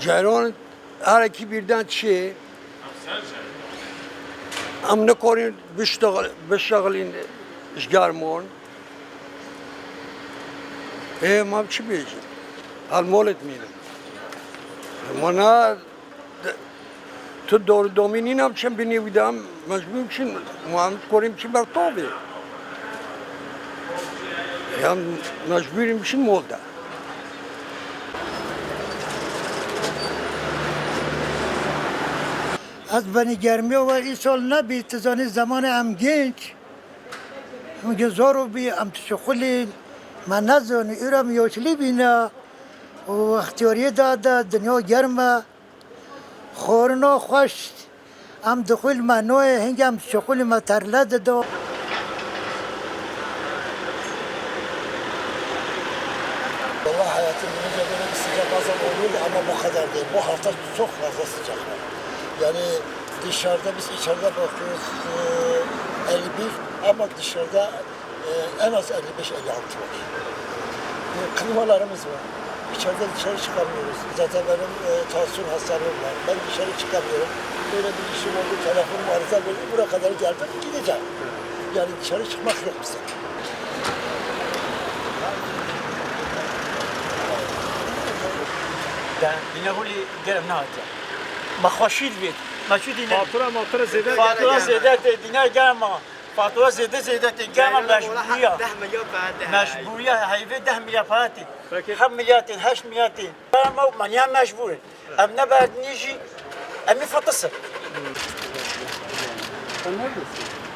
Ceyran her iki birden çi. Am nekorin biştagl biştaglin işgarmon. E mam çi bej. Al molet mine. Mana tu doğru dominin am çem beni vidam mecbur için muam korim çi ber tobi. Yani mecburim için از بنی گرمی و این سال نبی تزانی زمان ام گنج میگه زارو بی ام تشخلی من نزانی ایرم یوشلی بینا و اختیاری داده دنیا گرمه خورنا خوش ام دخول منوع هنگ ام تشخلی ما ترلد دو Vallahi hayatım boyunca böyle bir sıcak bazen oluyordu ama bu kadar değil. Bu hafta çok fazla sıcak var. Yani dışarıda biz içeride bakıyoruz e, 51 ama dışarıda e, en az 55-56 var. E, klimalarımız var. İçeride dışarı çıkamıyoruz. Zaten benim e, tansiyon hastalığım var. Ben dışarı çıkamıyorum. Böyle bir işim oldu, telefonum arıza verdi. Buraya kadar geldim, gideceğim. Yani dışarı çıkmak yok bize. دینه هولی گرم نه هاتیا مخوشید بید مچو دینه Fatura matura zede فاتوره زیده تی دینه گرم فاتوره زیده زیده تی گرم مجبوریه ده مليون بعد مجبوریه هیوه ده میلیارد فاتی Peki. هم میلیاردین هشت میلیاردین گرم او منیان مجبوره ام نباید نیجی امی فتصل Sen neredesin?